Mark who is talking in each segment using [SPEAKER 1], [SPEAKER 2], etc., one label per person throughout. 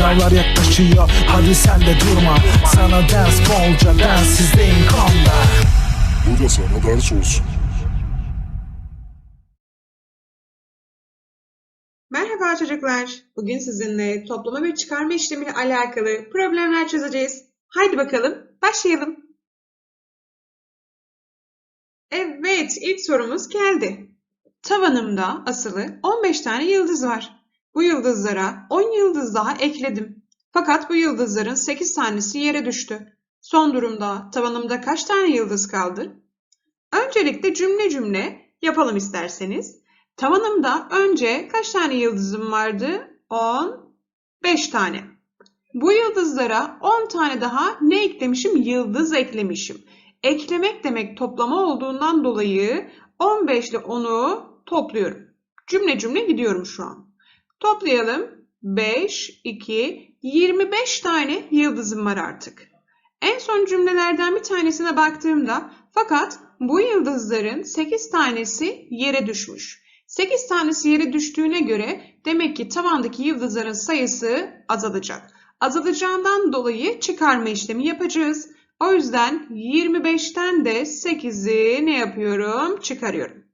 [SPEAKER 1] Sınavlar yaklaşıyor hadi sen de durma Sana ders bolca densizliğin konda
[SPEAKER 2] Bu da sana ders olsun.
[SPEAKER 3] Merhaba çocuklar. Bugün sizinle toplama ve çıkarma işlemiyle alakalı problemler çözeceğiz. Haydi bakalım başlayalım. Evet, ilk sorumuz geldi. Tavanımda asılı 15 tane yıldız var. Bu yıldızlara 10 yıldız daha ekledim. Fakat bu yıldızların 8 tanesi yere düştü. Son durumda tavanımda kaç tane yıldız kaldı? Öncelikle cümle cümle yapalım isterseniz. Tavanımda önce kaç tane yıldızım vardı? 10, 5 tane. Bu yıldızlara 10 tane daha ne eklemişim? Yıldız eklemişim. Eklemek demek toplama olduğundan dolayı 15 ile 10'u topluyorum. Cümle cümle gidiyorum şu an. Toplayalım. 5, 2, 25 tane yıldızım var artık. En son cümlelerden bir tanesine baktığımda fakat bu yıldızların 8 tanesi yere düşmüş. 8 tanesi yere düştüğüne göre demek ki tavandaki yıldızların sayısı azalacak. Azalacağından dolayı çıkarma işlemi yapacağız. O yüzden 25'ten de 8'i ne yapıyorum? Çıkarıyorum.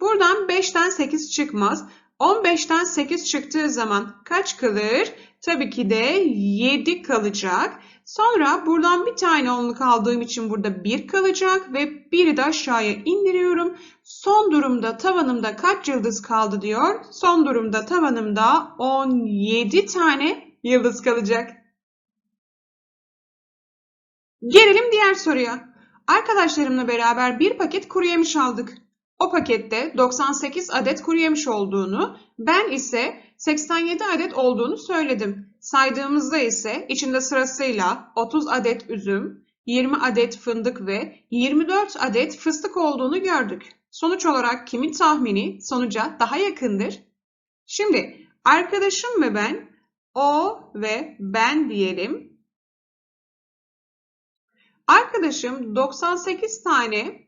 [SPEAKER 3] Buradan 5'ten 8 çıkmaz. 15'ten 8 çıktığı zaman kaç kalır? Tabii ki de 7 kalacak. Sonra buradan bir tane onluk aldığım için burada 1 kalacak ve 1'i de aşağıya indiriyorum. Son durumda tavanımda kaç yıldız kaldı diyor. Son durumda tavanımda 17 tane yıldız kalacak. Gelelim diğer soruya. Arkadaşlarımla beraber bir paket kuru yemiş aldık. O pakette 98 adet kuru olduğunu, ben ise 87 adet olduğunu söyledim. Saydığımızda ise içinde sırasıyla 30 adet üzüm, 20 adet fındık ve 24 adet fıstık olduğunu gördük. Sonuç olarak kimin tahmini sonuca daha yakındır? Şimdi arkadaşım ve ben, o ve ben diyelim. Arkadaşım 98 tane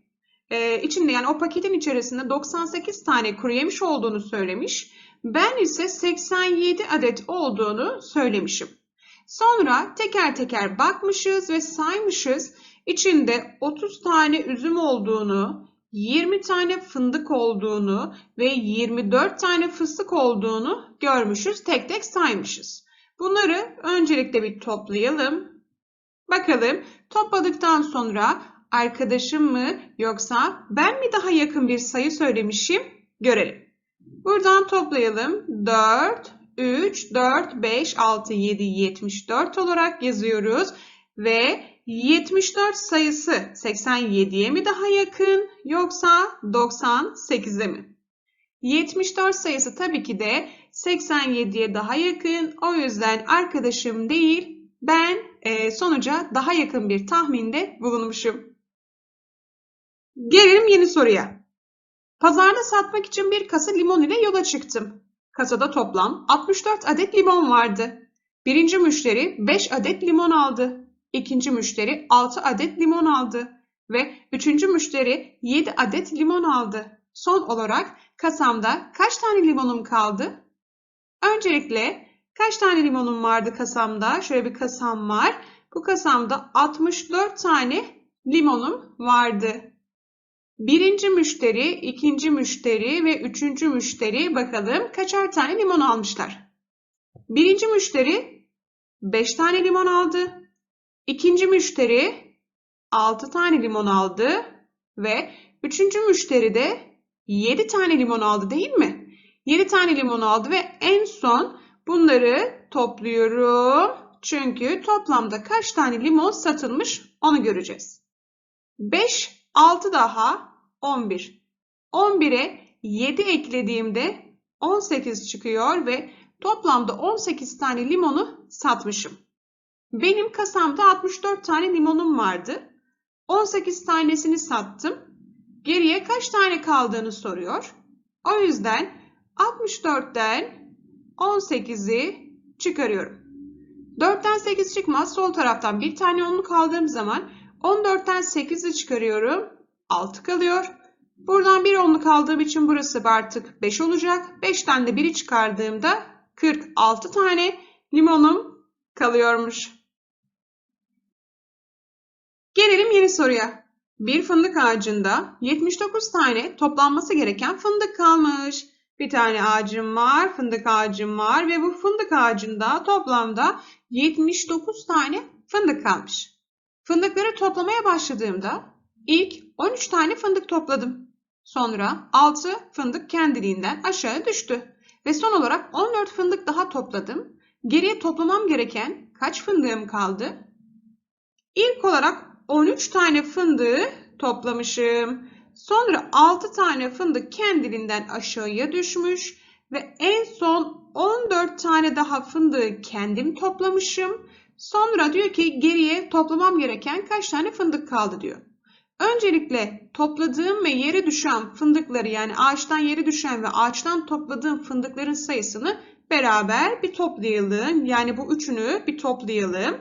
[SPEAKER 3] e, içinde yani o paketin içerisinde 98 tane kuru yemiş olduğunu söylemiş. Ben ise 87 adet olduğunu söylemişim. Sonra teker teker bakmışız ve saymışız. İçinde 30 tane üzüm olduğunu, 20 tane fındık olduğunu ve 24 tane fıstık olduğunu görmüşüz. Tek tek saymışız. Bunları öncelikle bir toplayalım. Bakalım topladıktan sonra arkadaşım mı yoksa ben mi daha yakın bir sayı söylemişim görelim. Buradan toplayalım. 4, 3, 4, 5, 6, 7, 74 olarak yazıyoruz. Ve 74 sayısı 87'ye mi daha yakın yoksa 98'e mi? 74 sayısı tabii ki de 87'ye daha yakın. O yüzden arkadaşım değil ben e, sonuca daha yakın bir tahminde bulunmuşum. Gelelim yeni soruya. Pazarda satmak için bir kasa limon ile yola çıktım. Kasada toplam 64 adet limon vardı. Birinci müşteri 5 adet limon aldı. İkinci müşteri 6 adet limon aldı. Ve üçüncü müşteri 7 adet limon aldı. Son olarak kasamda kaç tane limonum kaldı? Öncelikle kaç tane limonum vardı kasamda? Şöyle bir kasam var. Bu kasamda 64 tane limonum vardı. Birinci müşteri, ikinci müşteri ve üçüncü müşteri bakalım kaçar tane limon almışlar. Birinci müşteri 5 tane limon aldı. İkinci müşteri 6 tane limon aldı. Ve üçüncü müşteri de 7 tane limon aldı değil mi? 7 tane limon aldı ve en son bunları topluyorum. Çünkü toplamda kaç tane limon satılmış onu göreceğiz. 5, 6 daha 11. 11'e 7 eklediğimde 18 çıkıyor ve toplamda 18 tane limonu satmışım. Benim kasamda 64 tane limonum vardı. 18 tanesini sattım. Geriye kaç tane kaldığını soruyor. O yüzden 64'ten 18'i çıkarıyorum. 4'ten 8 çıkmaz. Sol taraftan bir tane onluk aldığım zaman 14'ten 8'i çıkarıyorum. 6 kalıyor. Buradan bir onluk aldığım için burası artık 5 olacak. 5'ten de 1'i çıkardığımda 46 tane limonum kalıyormuş. Gelelim yeni soruya. Bir fındık ağacında 79 tane toplanması gereken fındık kalmış. Bir tane ağacım var, fındık ağacım var ve bu fındık ağacında toplamda 79 tane fındık kalmış. Fındıkları toplamaya başladığımda ilk 13 tane fındık topladım. Sonra 6 fındık kendiliğinden aşağı düştü. Ve son olarak 14 fındık daha topladım. Geriye toplamam gereken kaç fındığım kaldı? İlk olarak 13 tane fındığı toplamışım. Sonra 6 tane fındık kendiliğinden aşağıya düşmüş ve en son 14 tane daha fındığı kendim toplamışım. Sonra diyor ki geriye toplamam gereken kaç tane fındık kaldı diyor. Öncelikle topladığım ve yere düşen fındıkları yani ağaçtan yere düşen ve ağaçtan topladığım fındıkların sayısını beraber bir toplayalım. Yani bu üçünü bir toplayalım.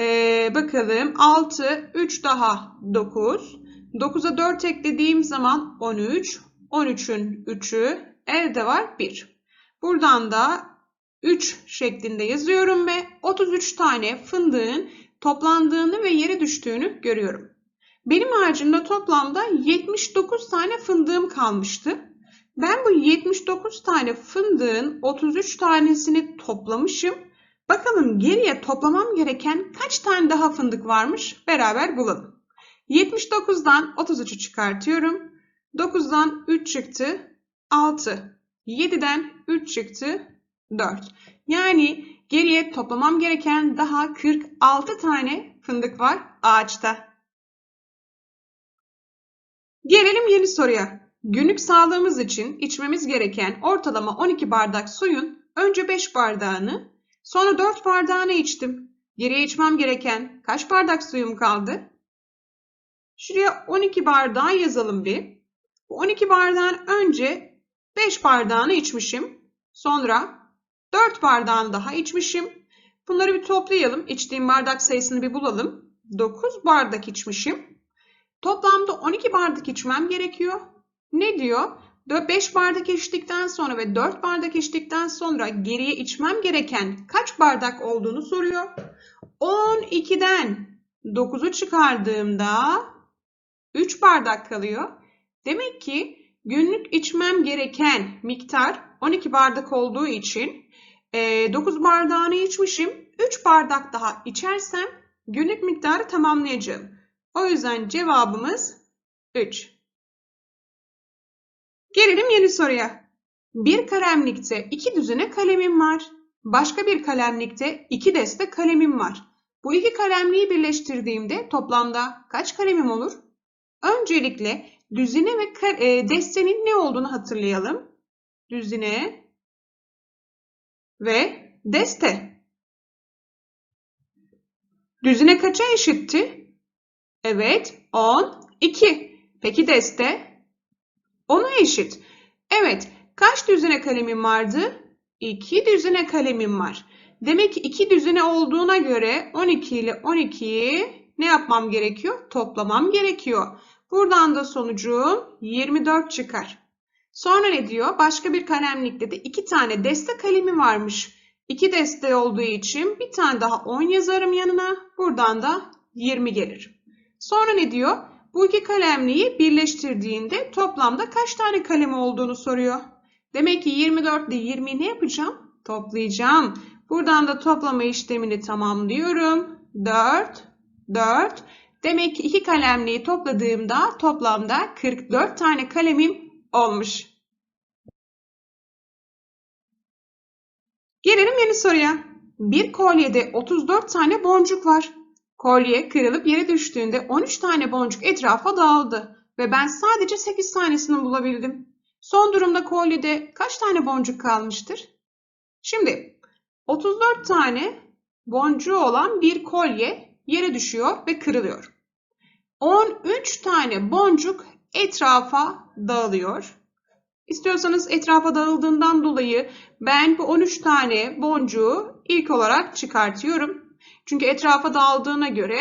[SPEAKER 3] Ee, bakalım 6, 3 daha 9. 9'a 4 eklediğim zaman 13. 13'ün 3'ü elde var 1. Buradan da 3 şeklinde yazıyorum ve 33 tane fındığın toplandığını ve yere düştüğünü görüyorum. Benim ağacımda toplamda 79 tane fındığım kalmıştı. Ben bu 79 tane fındığın 33 tanesini toplamışım. Bakalım geriye toplamam gereken kaç tane daha fındık varmış beraber bulalım. 79'dan 33'ü çıkartıyorum. 9'dan 3 çıktı 6. 7'den 3 çıktı 4. Yani geriye toplamam gereken daha 46 tane fındık var ağaçta. Gelelim yeni soruya. Günlük sağlığımız için içmemiz gereken ortalama 12 bardak suyun önce 5 bardağını, sonra 4 bardağını içtim. Geriye içmem gereken kaç bardak suyum kaldı? Şuraya 12 bardağı yazalım bir. Bu 12 bardağın önce 5 bardağını içmişim. Sonra 4 bardağını daha içmişim. Bunları bir toplayalım. İçtiğim bardak sayısını bir bulalım. 9 bardak içmişim. Toplamda 12 bardak içmem gerekiyor. Ne diyor? 5 bardak içtikten sonra ve 4 bardak içtikten sonra geriye içmem gereken kaç bardak olduğunu soruyor. 12'den 9'u çıkardığımda 3 bardak kalıyor. Demek ki günlük içmem gereken miktar 12 bardak olduğu için 9 bardağını içmişim. 3 bardak daha içersem günlük miktarı tamamlayacağım. O yüzden cevabımız 3. Gelelim yeni soruya. Bir kalemlikte iki düzine kalemim var. Başka bir kalemlikte iki deste kalemim var. Bu iki kalemliği birleştirdiğimde toplamda kaç kalemim olur? Öncelikle düzine ve e, destenin ne olduğunu hatırlayalım. Düzine ve deste. Düzine kaça eşitti? Evet, 10, 2. Peki deste? 10'a eşit. Evet, kaç düzine kalemim vardı? 2 düzine kalemim var. Demek ki 2 düzine olduğuna göre 12 ile 12'yi ne yapmam gerekiyor? Toplamam gerekiyor. Buradan da sonucum 24 çıkar. Sonra ne diyor? Başka bir kalemlikte de 2 tane deste kalemi varmış. 2 deste olduğu için bir tane daha 10 yazarım yanına. Buradan da 20 gelir. Sonra ne diyor? Bu iki kalemliği birleştirdiğinde toplamda kaç tane kalem olduğunu soruyor. Demek ki 24 ile 20'yi ne yapacağım? Toplayacağım. Buradan da toplama işlemini tamamlıyorum. 4, 4. Demek ki iki kalemliği topladığımda toplamda 44 tane kalemim olmuş. Gelelim yeni soruya. Bir kolyede 34 tane boncuk var. Kolye kırılıp yere düştüğünde 13 tane boncuk etrafa dağıldı ve ben sadece 8 tanesini bulabildim. Son durumda kolyede kaç tane boncuk kalmıştır? Şimdi 34 tane boncuğu olan bir kolye yere düşüyor ve kırılıyor. 13 tane boncuk etrafa dağılıyor. İstiyorsanız etrafa dağıldığından dolayı ben bu 13 tane boncuğu ilk olarak çıkartıyorum. Çünkü etrafa dağıldığına göre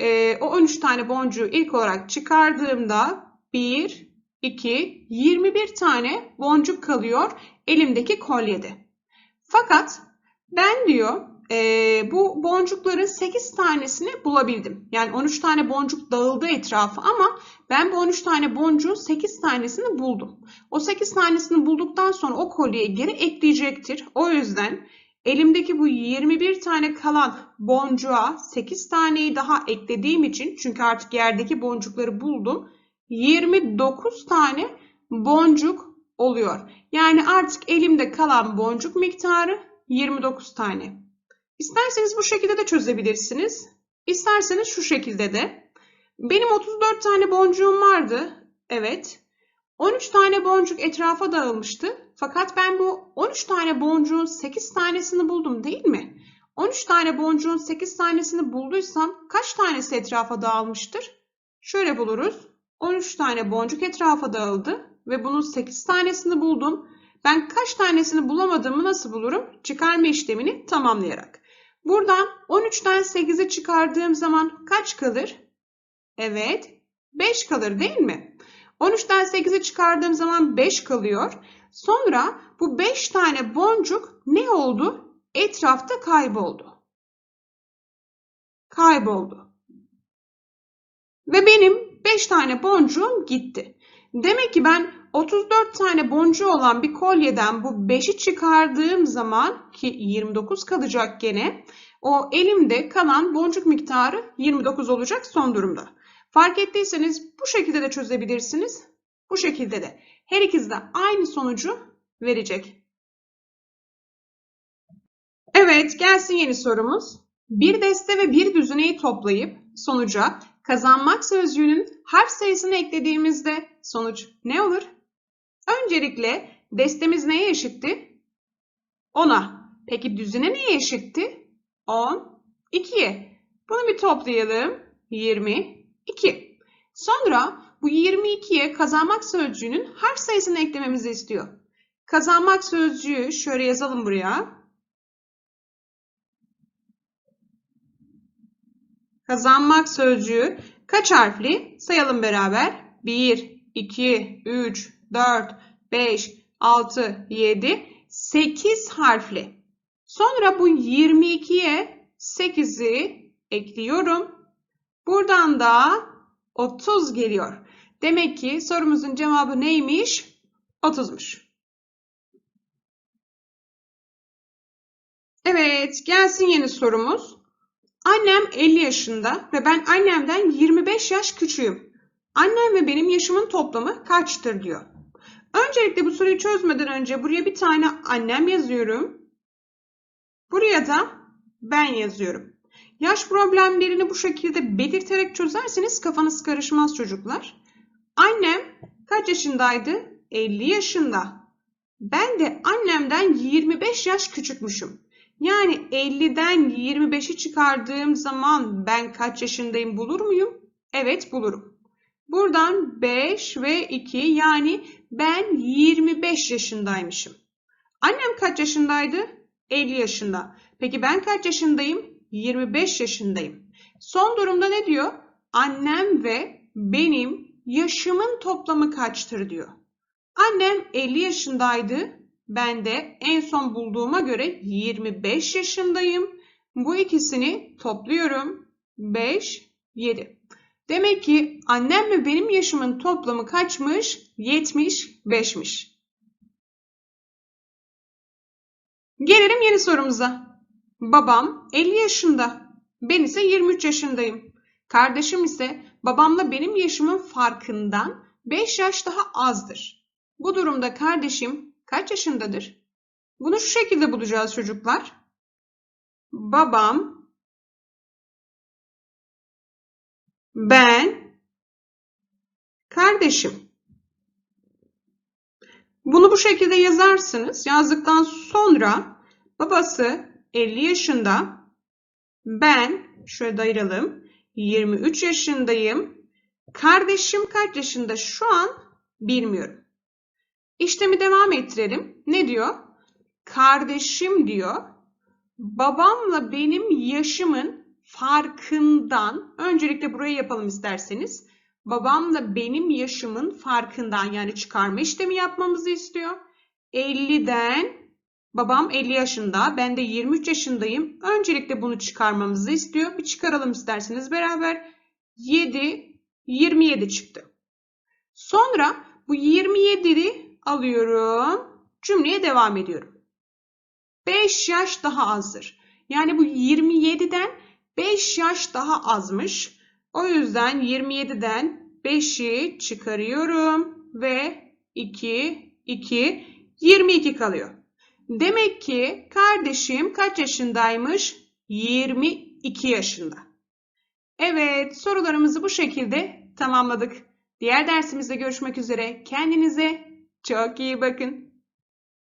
[SPEAKER 3] e, o 13 tane boncuğu ilk olarak çıkardığımda 1, 2, 21 tane boncuk kalıyor elimdeki kolyede. Fakat ben diyor eee, bu boncukların 8 tanesini bulabildim. Yani 13 tane boncuk dağıldı etrafı ama ben bu 13 tane boncuğun 8 tanesini buldum. O 8 tanesini bulduktan sonra o kolyeye geri ekleyecektir. O yüzden elimdeki bu 21 tane kalan boncuğa 8 taneyi daha eklediğim için çünkü artık yerdeki boncukları buldum. 29 tane boncuk oluyor. Yani artık elimde kalan boncuk miktarı 29 tane. İsterseniz bu şekilde de çözebilirsiniz. İsterseniz şu şekilde de. Benim 34 tane boncuğum vardı. Evet. 13 tane boncuk etrafa dağılmıştı. Fakat ben bu 13 tane boncuğun 8 tanesini buldum değil mi? 13 tane boncuğun 8 tanesini bulduysam kaç tanesi etrafa dağılmıştır? Şöyle buluruz. 13 tane boncuk etrafa dağıldı ve bunun 8 tanesini buldum. Ben kaç tanesini bulamadığımı nasıl bulurum? Çıkarma işlemini tamamlayarak. Buradan 13'ten 8'i çıkardığım zaman kaç kalır? Evet, 5 kalır değil mi? 13'ten 8'i çıkardığım zaman 5 kalıyor. Sonra bu 5 tane boncuk ne oldu? Etrafta kayboldu. Kayboldu. Ve benim 5 tane boncuğum gitti. Demek ki ben 34 tane boncuğu olan bir kolyeden bu 5'i çıkardığım zaman ki 29 kalacak gene o elimde kalan boncuk miktarı 29 olacak son durumda. Fark ettiyseniz bu şekilde de çözebilirsiniz. Bu şekilde de. Her ikisi de aynı sonucu verecek. Evet, gelsin yeni sorumuz. Bir deste ve bir düzineyi toplayıp sonuca kazanmak sözcüğünün harf sayısını eklediğimizde sonuç ne olur? Öncelikle destemiz neye eşitti? 10'a. Peki düzine neye eşitti? 10, 2'ye. Bunu bir toplayalım. 22. Sonra bu 22'ye kazanmak sözcüğünün harf sayısını eklememizi istiyor. Kazanmak sözcüğü şöyle yazalım buraya. Kazanmak sözcüğü kaç harfli? Sayalım beraber. 1, 2, 3, 4, 5, 6, 7, 8 harfli. Sonra bu 22'ye 8'i ekliyorum. Buradan da 30 geliyor. Demek ki sorumuzun cevabı neymiş? 30'muş. Evet, gelsin yeni sorumuz. Annem 50 yaşında ve ben annemden 25 yaş küçüğüm. Annem ve benim yaşımın toplamı kaçtır diyor. Öncelikle bu soruyu çözmeden önce buraya bir tane annem yazıyorum. Buraya da ben yazıyorum. Yaş problemlerini bu şekilde belirterek çözerseniz kafanız karışmaz çocuklar. Annem kaç yaşındaydı? 50 yaşında. Ben de annemden 25 yaş küçükmüşüm. Yani 50'den 25'i çıkardığım zaman ben kaç yaşındayım bulur muyum? Evet bulurum. Buradan 5 ve 2 yani ben 25 yaşındaymışım. Annem kaç yaşındaydı? 50 yaşında. Peki ben kaç yaşındayım? 25 yaşındayım. Son durumda ne diyor? Annem ve benim yaşımın toplamı kaçtır diyor. Annem 50 yaşındaydı. Ben de en son bulduğuma göre 25 yaşındayım. Bu ikisini topluyorum. 5, 7. Demek ki annem ve benim yaşımın toplamı kaçmış? 75'miş. Gelelim yeni sorumuza. Babam 50 yaşında. Ben ise 23 yaşındayım. Kardeşim ise babamla benim yaşımın farkından 5 yaş daha azdır. Bu durumda kardeşim kaç yaşındadır? Bunu şu şekilde bulacağız çocuklar. Babam, ben, kardeşim. Bunu bu şekilde yazarsınız. Yazdıktan sonra babası 50 yaşında, ben şöyle ayıralım 23 yaşındayım. Kardeşim kaç yaşında şu an bilmiyorum. İşlemi devam ettirelim. Ne diyor? Kardeşim diyor. Babamla benim yaşımın farkından, öncelikle burayı yapalım isterseniz. Babamla benim yaşımın farkından yani çıkarma işlemi yapmamızı istiyor. 50'den Babam 50 yaşında, ben de 23 yaşındayım. Öncelikle bunu çıkarmamızı istiyor. Bir çıkaralım isterseniz beraber. 7, 27 çıktı. Sonra bu 27'yi alıyorum. Cümleye devam ediyorum. 5 yaş daha azdır. Yani bu 27'den 5 yaş daha azmış. O yüzden 27'den 5'i çıkarıyorum ve 2, 2, 22 kalıyor. Demek ki kardeşim kaç yaşındaymış? 22 yaşında. Evet, sorularımızı bu şekilde tamamladık. Diğer dersimizde görüşmek üzere. Kendinize çok iyi bakın.